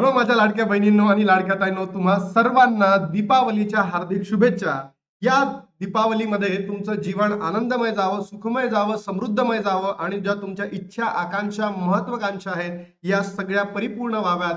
Hello माझ्या लाडक्या बहिणींनो आणि लाडक्या ताईंनो तुम्हा सर्वांना दीपावलीच्या हार्दिक शुभेच्छा. या दीपावलीमध्ये तुमचं जीवन आनंदमय जावं सुखमय जावं समृद्धमय जावं आणि ज्या तुमच्या इच्छा आकांक्षा महत्वाकांक्षा आहेत या सगळ्या परिपूर्ण व्हाव्यात.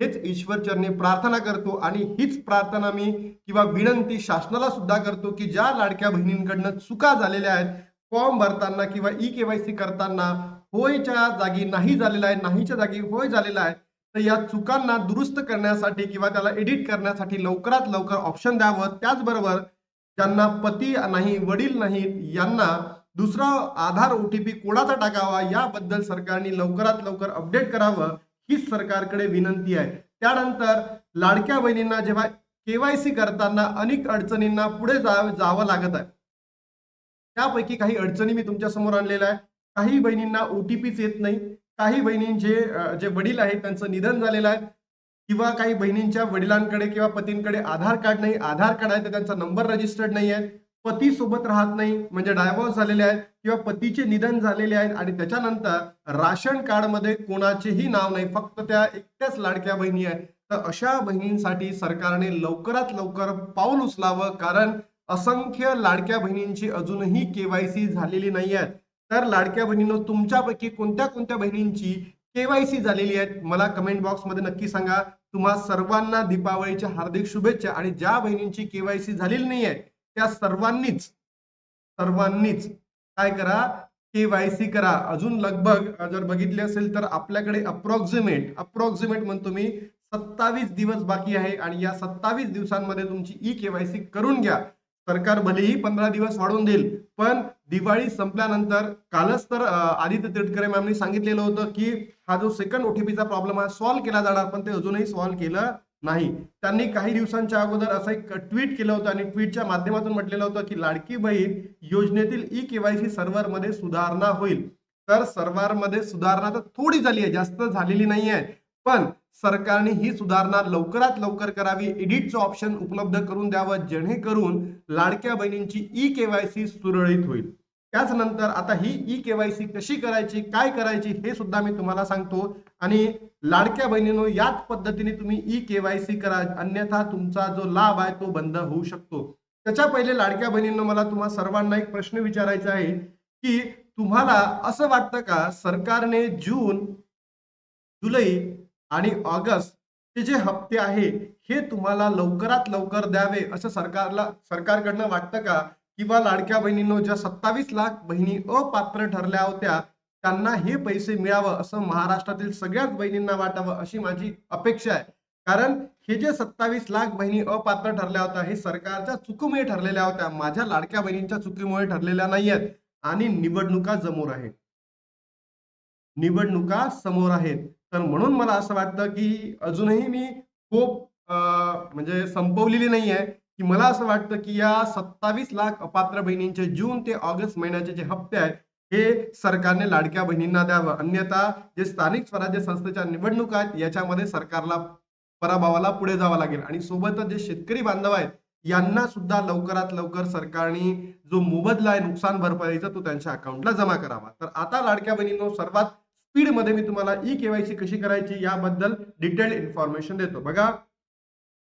हेच ईश्वरचरणी प्रार्थना करतो आणि हीच प्रार्थना मी किंवा विनंती शासनाला सुद्धा करतो की ज्या लाडक्या बहिणींकडनं चुका झालेल्या आहेत फॉर्म भरताना किंवा ई केवायसी करताना होयच्या जागी नाही झालेला आहे नाहीच्या जागी होय झालेला आहे तर या चुकांना दुरुस्त करण्यासाठी किंवा त्याला एडिट करण्यासाठी लवकरात लवकर ऑप्शन द्यावं. त्याचबरोबर ज्यांना पती नाही वडील नाहीत यांना दुसरा आधार ओटीपी कोणाचा टाकावा? याबद्दल सरकारने लवकरात लवकर अपडेट करावं हीच सरकारकडे विनंती आहे. त्यानंतर लाडक्या बहिणींना जेव्हा केवायसी करताना अनेक अडचणींना पुढे जा जावं लागत आहे. त्यापैकी काही अडचणी मी तुमच्यासमोर आणलेल्या आहे काही बहिणींना ओटीपीच येत नाही. काही बहिणींचे जे वडील आहेत त्यांचं निधन झालेलं आहे किंवा काही बहिणींच्या वडिलांकडे किंवा पतींकडे आधार कार्ड नाही आधार कार्ड आहे तर त्यांचा नंबर रजिस्टर्ड नाही आहे पती सोबत राहत नाही म्हणजे डायव्होर्स झालेले आहेत किंवा पतीचे निधन झालेले आहेत आणि त्याच्यानंतर राशन कार्डमध्ये कोणाचेही नाव नाही फक्त त्या एकट्याच लाडक्या बहिणी आहेत तर अशा बहिणींसाठी सरकारने लवकरात लवकर पाऊल उचलावं कारण असंख्य लाडक्या बहिणींची अजूनही केवायसी झालेली नाही आहेत तर लाडक्या बहिणींनो तुमच्यापैकी कोणत्या कोणत्या बहिणींची केवायसी झालेली आहेत मला कमेंट बॉक्समध्ये नक्की सांगा. तुम्हा सर्वांना दीपावलीच्या हार्दिक शुभेच्छा आणि ज्या बहिणींची केवायसी झालेली नाही आहे त्या सर्वांनीच सर्वांनीच काय करा केवायसी करा. अजून लगभग जर बघितले असेल तर आपल्याकडे अप्रॉक्झिमेट अप्रॉक्झिमेट म्हणतो मी सत्तावीस दिवस बाकी आहे आणि या सत्तावीस दिवसांमध्ये तुमची ई केवायसी करून घ्या. सरकार भलेही पंधरा दिवस वाढवून देईल पण दिवाळी संपल्यानंतर कालच तर आदित्य तिडकरे मॅमनी सांगितलेलं होतं की हा जो सेकंड ओटीपीचा प्रॉब्लेम आहे सॉल्व्ह केला जाणार पण ते अजूनही सॉल्व्ह केलं नाही. त्यांनी काही दिवसांच्या अगोदर असं एक ट्विट केलं होतं आणि ट्विटच्या माध्यमातून म्हटलेलं होतं की लाडकी बहीण योजनेतील ई केवायसी सर्व्हरमध्ये सुधारणा होईल. तर सर्व्हरमध्ये सुधारणा तर थोडी झाली आहे जास्त झालेली नाही आहे. पण सरकारने ही सुधारणा लवकरात लवकर करावी एडिटचं ऑप्शन उपलब्ध करून द्यावं जेणेकरून लाडक्या बहिणींची ई केवायसी सुरळीत होईल. त्याचनंतर आता ही ई केवायसी कशी करायची काय करायची हे सुद्धा मी तुम्हाला सांगतो. आणि लाडक्या बहिणींनो याच पद्धतीने तुम्ही ई केवायसी करा. अन्यथा तुमचा जो लाभ आहे तो बंद होऊ शकतो. त्याच्या पहिले लाडक्या बहिणींनो मला तुम्हा सर्वांना एक प्रश्न विचारायचा आहे की तुम्हाला असं वाटतं का सरकारने जून जुलै आणि ऑगस्ट चे जे हप्ते आहे हे तुम्हाला लवकरात लवकर द्यावे असं सरकारला सरकारकडनं वाटतं का? किंवा लाडक्या बहिणींनो ज्या सत्तावीस लाख बहिणी अपात्र ठरल्या होत्या त्यांना हे पैसे मिळावं असं महाराष्ट्रातील सगळ्याच बहिणींना वाटावं अशी माझी अपेक्षा आहे. कारण हे जे सत्तावीस लाख बहिणी अपात्र ठरल्या होत्या हे सरकारच्या चुकीमुळे ठरलेल्या होत्या माझ्या लाडक्या बहिणींच्या चुकीमुळे ठरलेल्या नाही आहेत आणि निवडणुका समोर आहेत. निवडणुका समोर आहेत. तर म्हणून मला असं वाटतं की अजूनही मी खूप अं, म्हणजे संपवलेली नाही आहे की मला असं वाटतं की या सत्तावीस लाख अपात्र बहिणींचे जून ते ऑगस्ट महिन्याचे जे हप्ते आहेत हे सरकारने लाडक्या बहिणींना द्यावं. अन्यथा जे स्थानिक स्वराज्य संस्थेच्या निवडणुका आहेत याच्यामध्ये सरकारला पराभवाला पुढे जावं लागेल. आणि सोबतच जे शेतकरी बांधव आहेत यांना सुद्धा लवकरात लवकर सरकारने जो मोबदला आहे नुकसान भरपाईचा तो त्यांच्या अकाउंटला जमा करावा. तर आता लाडक्या बहिणींनो सर्वात स्पीडमध्ये मी तुम्हाला ई केवायसी कशी करायची याबद्दल डिटेल्ड इन्फॉर्मेशन देतो. बघा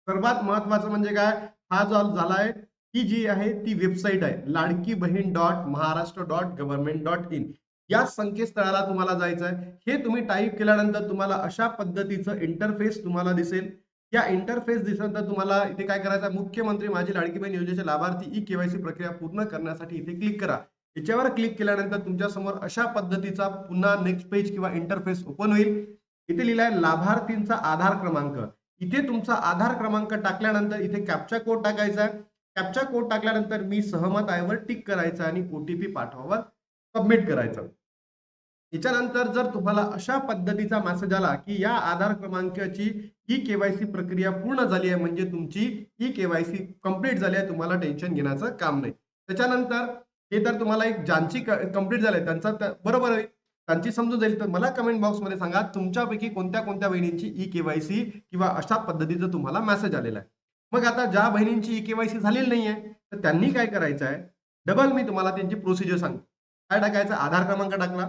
सर्वात महत्वाचं म्हणजे काय? हा जो झालाय ही जी आहे ती वेबसाईट आहे. Ladki Bahin dot Maharashtra dot government dot in या संकेतस्थळाला तुम्हाला जायचं आहे हे तुम्ही टाईप केल्यानंतर तुम्हाला अशा पद्धतीचं इंटरफेस तुम्हाला दिसेल. या इंटरफेस दिसल्यानंतर तुम्हाला इथे काय करायचं मुख्यमंत्री माझी लाडकी बहीण योजनेचे लाभार्थी ई केवायसी प्रक्रिया पूर्ण करण्यासाठी इथे क्लिक करा. याच्यावर क्लिक केल्यानंतर तुमच्यासमोर अशा पद्धतीचा पुन्हा नेक्स्ट पेज किंवा इंटरफेस ओपन होईल. इथे लिहिलाय लाभार्थींचा आधार क्रमांक. इथे तुमचा आधार क्रमांक टाकल्यानंतर इथे कॅप्चा कोड टाकायचा कॅप्चा कोड टाकल्यानंतर मी सहमत आयवर टिक करायचा आणि ओटीपी पाठवावर सबमिट करायचा. याच्यानंतर जर तुम्हाला अशा पद्धतीचा मेसेज आला की या आधार क्रमांकाची ई केवायसी प्रक्रिया पूर्ण झाली आहे म्हणजे तुमची ई केवायसी कंप्लीट झाली आहे तुम्हाला टेन्शन घेण्याचं काम नाही. त्याच्यानंतर हे तर तुम्हाला एक ज्यांची कंप्लीट झालंय त्यांचा बरोबर आहे. त्यांची समजून जाईल. तर मला कमेंट बॉक्समध्ये सांगा तुमच्यापैकी कोणत्या कोणत्या बहिणींची ई केवायसी किंवा अशा पद्धतीचा तुम्हाला मेसेज आलेला आहे? मग आता ज्या बहिणींची ई केवायसी झालेली नाही आहे तर त्यांनी काय करायचं आहे? डबल मी तुम्हाला त्यांची प्रोसिजर सांगतो. काय टाकायचं? आधार क्रमांक टाकला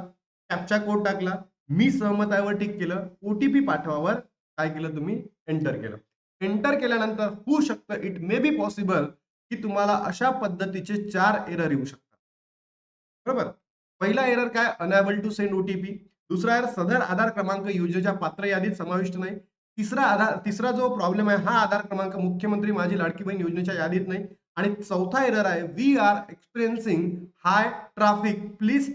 कॅपचा कोड टाकला मी सहमत आहे टिक केलं ओटीपी पाठवावर काय केलं तुम्ही? एंटर केलं. एंटर केल्यानंतर होऊ शकतं इट मे बी पॉसिबल की तुम्हाला अशा पद्धतीचे चार एरर येऊ शकतात. बरोबर? पहिला एरर काय? अनॅबल टू सेंड ओटीपी दुसरा एरर सदर आधार क्रमांक योजनेच्या पात्र यादीत समाविष्ट नाही. तिसरा आधार तिसरा जो प्रॉब्लेम आहे हा आधार क्रमांक मुख्यमंत्री माझी लाडकी बहीण योजनेच्या यादीत नाही. आणि चौथा एरर आहे we are experiencing high traffic please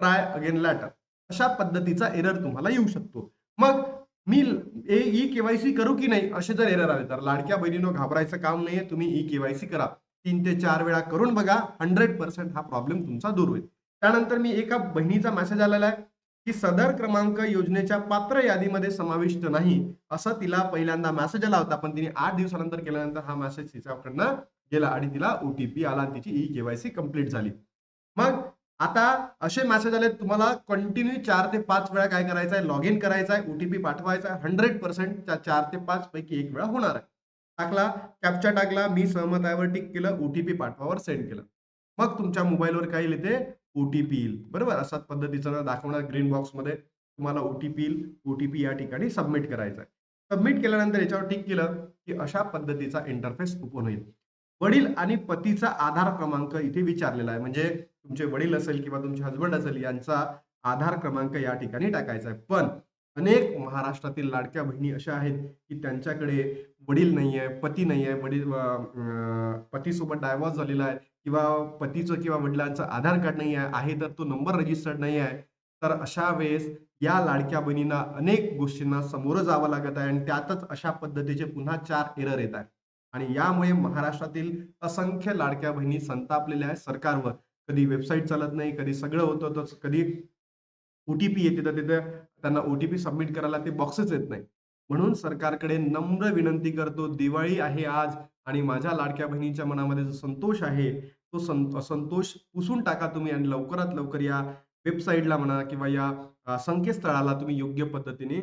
try again later अशा पद्धतीचा एरर तुम्हाला येऊ शकतो. मग मी ए ई केवायसी करू की नाही? असे जर एरर आले तर लाडक्या बहिणीनं घाबरायचं काम नाहीये. तुम्ही ई केवायसी करा. तीन ते चार वेळा करून बघा. हंड्रेड पर्सेंट हा प्रॉब्लेम तुमचा दूर होईल. त्यानंतर मी एका बहिणीचा मेसेज आलेला आहे की सदर क्रमांक योजनेच्या पात्र यादीमध्ये समाविष्ट नाही असं तिला पहिल्यांदा मेसेज आला होता. पण तिने आठ दिवसानंतर केल्यानंतर हा मेसेज तिच्याकडनं गेला आणि तिला ओटीपी आला आणि तिची ई केवायसी कंप्लीट झाली. मग आता असे मेसेज आले तुम्हाला कंटिन्यू चार ते पाच वेळा काय करायचं आहे लॉग इन करायचं आहे ओटीपी पाठवायचा आहे. हंड्रेड पर्सेंट चार ते पाच पैकी एक वेळा होणार आहे. टाकला कॅप्चा टाकला मी सहमत टिक केलं ओटीपी पाठवावर सेंड केलं. मग तुमच्या मोबाईलवर काय ओटीपी येईल. बरोबर? अशाच पद्धतीचा दाखवणार ग्रीन बॉक्समध्ये तुम्हाला ओटीपी येईल. ओटीपी या ठिकाणी सबमिट करायचा आहे. सबमिट केल्यानंतर याच्यावर टिक केलं की अशा पद्धतीचा इंटरफेस ओपन होईल. वडील आणि पतीचा आधार क्रमांक इथे विचारलेला आहे. म्हणजे तुमचे वडील असेल किंवा तुमचे हजबंड असेल यांचा आधार क्रमांक या ठिकाणी टाकायचा आहे. पण अनेक महाराष्ट्रातील लाडक्या बहिणी अशा आहेत की त्यांच्याकडे वडील नाही आहे पती नाही आहे वडील पतीसोबत डायव्हॉर्स झालेला आहे. किंवा पतीचं किंवा वडिलांचं आधार कार्ड नाही आहे तर तो नंबर रजिस्टर्ड नाही आहे तर अशा वेळेस या लाडक्या बहिणींना अनेक गोष्टींना सामोरं जावं लागत आहे आणि त्यातच अशा पद्धतीचे पुन्हा चार एरर येत आहेत. आणि यामुळे महाराष्ट्रातील असंख्य लाडक्या बहिणी संतापलेल्या आहेत सरकारवर. कधी वेबसाईट चालत नाही कधी सगळं होतं तर कधी ओटीपी येते तर तिथे त्यांना ओटीपी सबमिट करायला ते बॉक्सच येत नाही. म्हणून सरकारकडे नम्र विनंती करतो. दिवाळी आहे आज आणि माझ्या लाडक्या बहिणीच्या मनामध्ये जो संतोष आहे तो संत संतोष पुसून टाका तुम्ही आणि लवकरात लवकर या वेबसाईटला म्हणा किंवा या संकेतस्थळाला तुम्ही योग्य पद्धतीने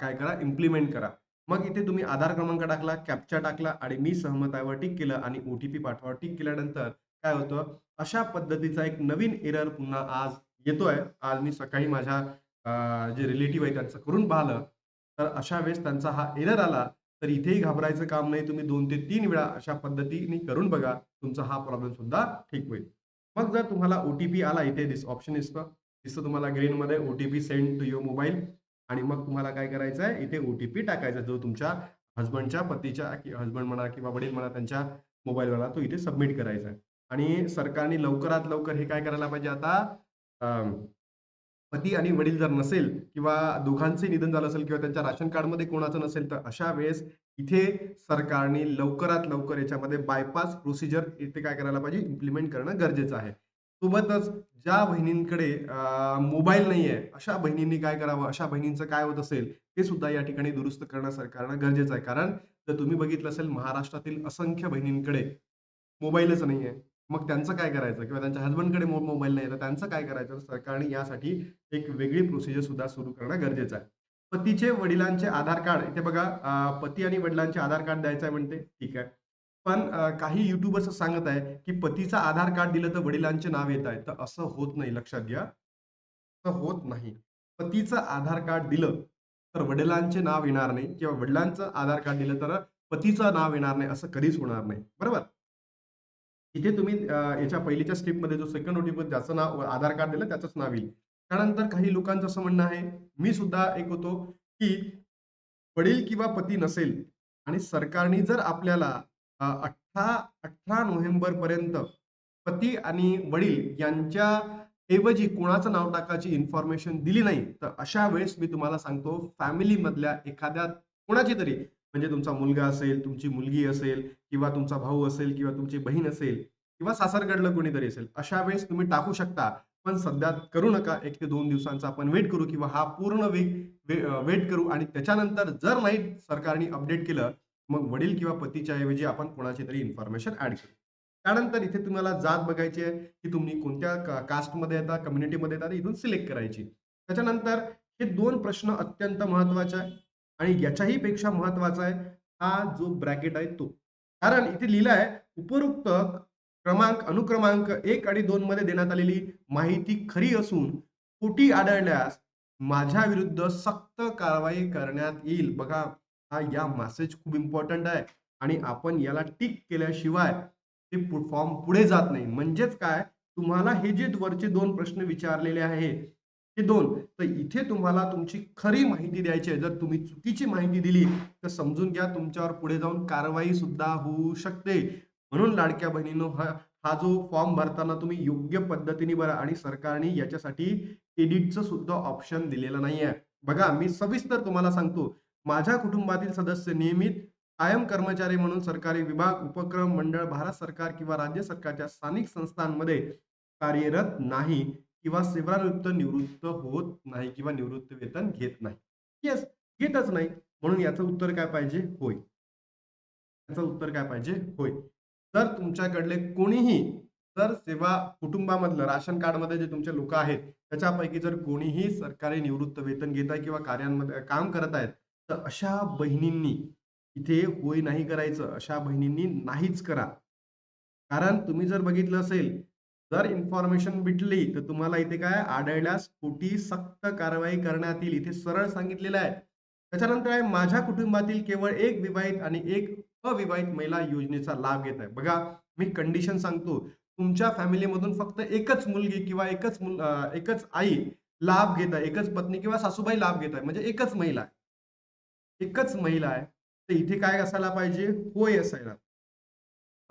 काय करा इम्प्लिमेंट करा. मग इथे तुम्ही आधार क्रमांक टाकला कॅप्चा टाकला आणि मी सहमतावर टिक केलं आणि ओटीपी पाठवा. टिक केल्यानंतर काय होतं अशा पद्धतीचा एक नवीन एरर पुन्हा आज येतोय. आज मी सकाळी माझ्या जे रिलेटिव्ह आहे त्यांचं करून पाहिलं. तर अशा वेळेस त्यांचा हा एरर आला तर इथेही घाबरायचं काम नाही. तुम्ही दोन ते तीन वेळा अशा पद्धतीने करून बघा तुमचा हा प्रॉब्लेम सुद्धा ठीक होईल. मग जर तुम्हाला ओटीपी आला इथे दिस ऑप्शन दिसतं दिसतं तुम्हाला ग्रीनमध्ये OTP send to your mobile आणि मग तुम्हाला काय करायचं आहे इथे ओटीपी टाकायचा जो तुमच्या हजबंडच्या पतीच्या हजबंड म्हणा किंवा वडील म्हणा त्यांच्या मोबाईलवाला तो इथे सबमिट करायचा आहे. आणि सरकारने लवकरात लवकर हे काय करायला पाहिजे आता? पती आणि वडील जर नसेल किंवा दोघांचे निधन झालं असेल किंवा त्यांच्या राशन कार्डमध्ये कोणाचं नसेल तर अशा वेळेस इथे सरकारने लवकरात लवकर याच्यामध्ये बायपास प्रोसिजर इथे काय करायला पाहिजे? इम्प्लिमेंट करणं गरजेचं आहे. सोबतच ज्या बहिणींकडे मोबाईल नाही आहे अशा बहिणींनी काय करावं? अशा बहिणींचं काय होत असेल? ते सुद्धा या ठिकाणी दुरुस्त करणं सरकारनं गरजेचं आहे. कारण जर तुम्ही बघितलं असेल महाराष्ट्रातील असंख्य बहिणींकडे मोबाईलच नाही आहे मग त्यांचं काय करायचं? किंवा त्यांच्या हजबंडकडे मोबाईल नाही तर त्यांचं काय करायचं? सरकारने यासाठी एक वेगळी प्रोसिजर सुद्धा सुरू करणं गरजेचं आहे. पतीचे वडिलांचे आधार कार्ड इथे बघा पती आणि वडिलांचे आधार कार्ड द्यायचं आहे म्हणते ठीक आहे. पण काही युट्यूबर्स सांगत आहे की पतीचं आधार कार्ड दिलं तर वडिलांचे नाव येत आहे. तर असं होत नाही लक्षात घ्या. असं होत नाही. पतीचं आधार कार्ड दिलं तर वडिलांचे नाव येणार नाही किंवा वडिलांचं आधार कार्ड दिलं तर पतीचं नाव येणार नाही असं कधीच होणार नाही. बरोबर? इथे तुम्ही याच्या पहिलीच्या स्टेपमध्ये जो सेकंड ओटीपी ज्याचं नाव आधार कार्ड दिलं त्याचंच नाव येईल. त्यानंतर काही लोकांचं असं म्हणणं आहे मी सुद्धा एक होतो की वडील किंवा पती नसेल आणि सरकारने जर आपल्याला अठरा अठरा नोव्हेंबर पर्यंत पती आणि वडील यांच्या ऐवजी कोणाचं नाव टाकायची इन्फॉर्मेशन दिली नाही तर अशा वेळेस मी तुम्हाला सांगतो फॅमिली मधल्या एखाद्या कोणाची तरी म्हणजे तुमचा मुलगा असेल तुमची मुलगी असेल किंवा तुमचा भाऊ असेल किंवा तुमची बहीण असेल किंवा सासरगडलं कोणीतरी असेल अशा वेळेस तुम्ही टाकू शकता. पण सध्या करू नका. एक ते दोन दिवसांचा आपण वेट करू किंवा हा पूर्ण वेग वेट करू. आणि त्याच्यानंतर जर नाही सरकारने अपडेट केलं मग वडील किंवा पतीच्या ऐवजी आपण कोणाची तरी इन्फॉर्मेशन ऍड करू. त्यानंतर इथे तुम्हाला जात बघायची आहे की तुम्ही कोणत्या कास्टमध्ये येता कम्युनिटीमध्ये येतात इथून सिलेक्ट करायची. त्याच्यानंतर हे दोन प्रश्न अत्यंत महत्त्वाचे आहे. आणि याच्याही पेक्षा महत्त्वाचा आहे हा जो ब्रॅकेट आहे तो. कारण इथे लिहिलं आहे उपरोक्त क्रमांक अनुक्रमांक एक आणि दोन मध्ये देण्यात आलेली माहिती खरी असून खोटी आढळल्यास माझ्या विरुद्ध सक्त कारवाई करण्यात येईल. बघा हा या मेसेज खूप इम्पॉर्टंट आहे. आणि आपण याला टिक केल्याशिवाय ते फॉर्म पुढे जात नाही. म्हणजेच काय? तुम्हाला हे जे वरचे दोन प्रश्न विचारलेले आहे हे दोन. तर इथे तुम्हाला तुमची खरी माहिती द्यायची आहे. जर तुम्ही चुकीची माहिती दिली तर समजून घ्या तुमच्यावर पुढे जाऊन कारवाई सुद्धा होऊ शकते. म्हणून लाडक्या बहिणीनो हा हा जो फॉर्म भरताना तुम्ही योग्य पद्धतीने भरा आणि सरकारने याच्यासाठी एडिटचं सुद्धा ऑप्शन दिलेलं नाही आहे. बघा मी सविस्तर तुम्हाला सांगतो. माझ्या कुटुंबातील सदस्य नियमित कायम कर्मचारी म्हणून सरकारी विभाग उपक्रम मंडळ भारत सरकार किंवा राज्य सरकारच्या स्थानिक संस्थांमध्ये कार्यरत नाही. किंवा सेवानिवृत्त निवृत्त होत नाही किंवा निवृत्त वेतन घेत नाही. येस घेतच नाही. म्हणून याचं उत्तर काय पाहिजे? होय. याचं उत्तर काय पाहिजे? होय. जर तुमच्याकडले कोणीही जर सेवा कुटुंबामधलं राशन कार्डमध्ये जे तुमचे लोक आहेत त्याच्यापैकी जर कोणीही सरकारी निवृत्त वेतन घेत आहे किंवा कार्यांमध्ये काम करत आहेत तर अशा बहिणींनी इथे होय नाही करायचं. अशा बहिणींनी नाहीच करा. कारण तुम्ही जर बघितलं असेल जर इन्फॉर्मेशन भेटली तर तुम्हाला इथे काय? आढळल्यास खोटी सक्त कारवाई करण्यात येईल. इथे सरळ सांगितलेलं आहे. त्याच्यानंतर आहे माझ्या कुटुंबातील केवळ एक विवाहित आणि एक अविवाहित महिला योजनेचा लाभ घेत आहे. बघा मी कंडिशन सांगतो. तुमच्या फॅमिलीमधून फक्त एकच मुलगी किंवा एकच मुल एकच आई लाभ घेत आहे. एकच पत्नी किंवा सासूबाई लाभ घेत आहे. म्हणजे एकच महिला आहे. एकच महिला आहे. तर इथे काय असायला पाहिजे? होय असायला.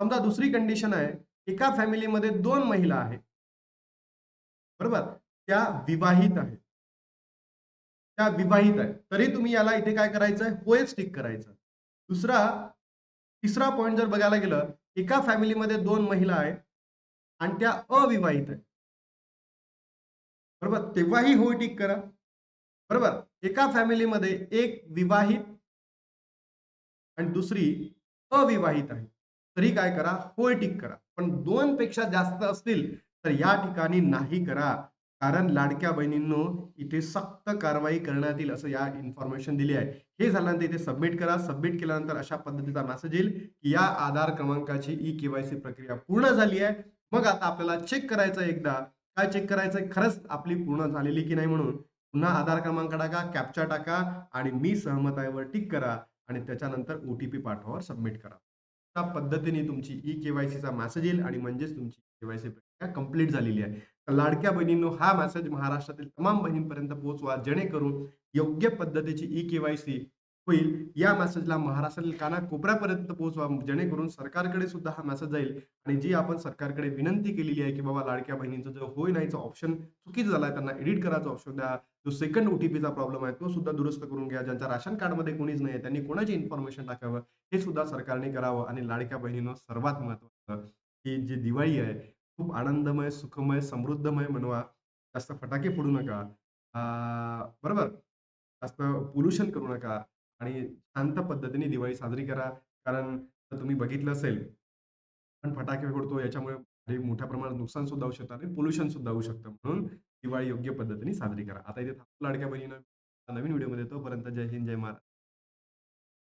समजा दुसरी कंडिशन आहे एका फॅमिलीमध्ये दोन महिला आहेत. बरोबर? त्या विवाहित आहेत. त्या विवाहित आहेत. तरी तुम्ही याला इथे काय करायचं आहे होयच टिक करायचं. दुसरा तिसरा पॉईंट जर बघायला गेलं एका फॅमिलीमध्ये दोन महिला आहेत आणि त्या अविवाहित आहेत. बरोबर? तेव्हाही होय टिक करा. बरोबर? एका फॅमिलीमध्ये एक विवाहित आणि दुसरी अविवाहित आहे. तरी काय करा? होय टिक करा. पण दोन पेक्षा जास्त असतील तर या ठिकाणी नाही करा. कारण लाडक्या बहिणींनो इथे सक्त कारवाई करण्यात येईल असं या इन्फॉर्मेशन दिली आहे. हे झाल्यानंतर इथे सबमिट करा. सबमिट केल्यानंतर अशा पद्धतीचा मेसेज येईल की या आधार क्रमांकाची ई केवायसी प्रक्रिया पूर्ण झाली आहे. मग आता आपल्याला चेक करायचं आहे एकदा. काय चेक करायचं खरंच आपली पूर्ण झालेली की नाही म्हणून. पुन्हा आधार क्रमांक टाका कॅप्चा टाका आणि मी सहमत आहे टिक करा आणि त्याच्यानंतर ओ टी पी पाठवावर सबमिट करा. पद्धतीने तुमची ई केवायसीचा मॅसेज येईल आणि म्हणजेच तुमची केवायसी प्रक्रिया कंप्लीट झालेली आहे. तर लाडक्या बहिणींनो हा मॅसेज महाराष्ट्रातील तमाम बहिणींपर्यंत पोहोचवा जेणेकरून योग्य पद्धतीची ई केवायसी होईल. या मेसेजला महाराष्ट्रातील कानाकोपऱ्यापर्यंत पोहोचवा जेणेकरून सरकारकडे सुद्धा हा मेसेज जाईल. आणि जी आपण सरकारकडे विनंती केलेली आहे की बाबा लाडक्या बहिणींचं जो होय नाहीचं ऑप्शन चुकीचं झालाय त्यांना एडिट करायचं ऑप्शन द्या जो सेकंड ओटीपीचा प्रॉब्लेम आहे तो सुद्धा दुरुस्त करून घ्या. ज्यांच्या राशन कार्डमध्ये कोणीच नाही त्यांनी कोणाची इन्फॉर्मेशन टाकावं हे सुद्धा सरकारने करावं. आणि लाडक्या बहिणीनं सर्वात महत्वाचं की जी दिवाळी आहे खूप आनंदमय सुखमय समृद्धमय म्हणवा. जास्त फटाके फोडू नका. बरोबर? जास्त पोल्युशन करू नका. आणि शांत पद्धतीने दिवाळी साजरी करा. कारण तुम्ही बघितलं असेल पण फटाके फोडतो याच्यामुळे मोठ्या प्रमाणात नुकसान सुद्धा होऊ शकतं आणि पोल्युशन सुद्धा होऊ शकतं. म्हणून दिवाळी योग्य पद्धतीने साजरी करा. आता इथे लाडक्या बहिणीनं नवीन व्हिडिओमध्ये तोपर्यंत जय हिंद जय महाराज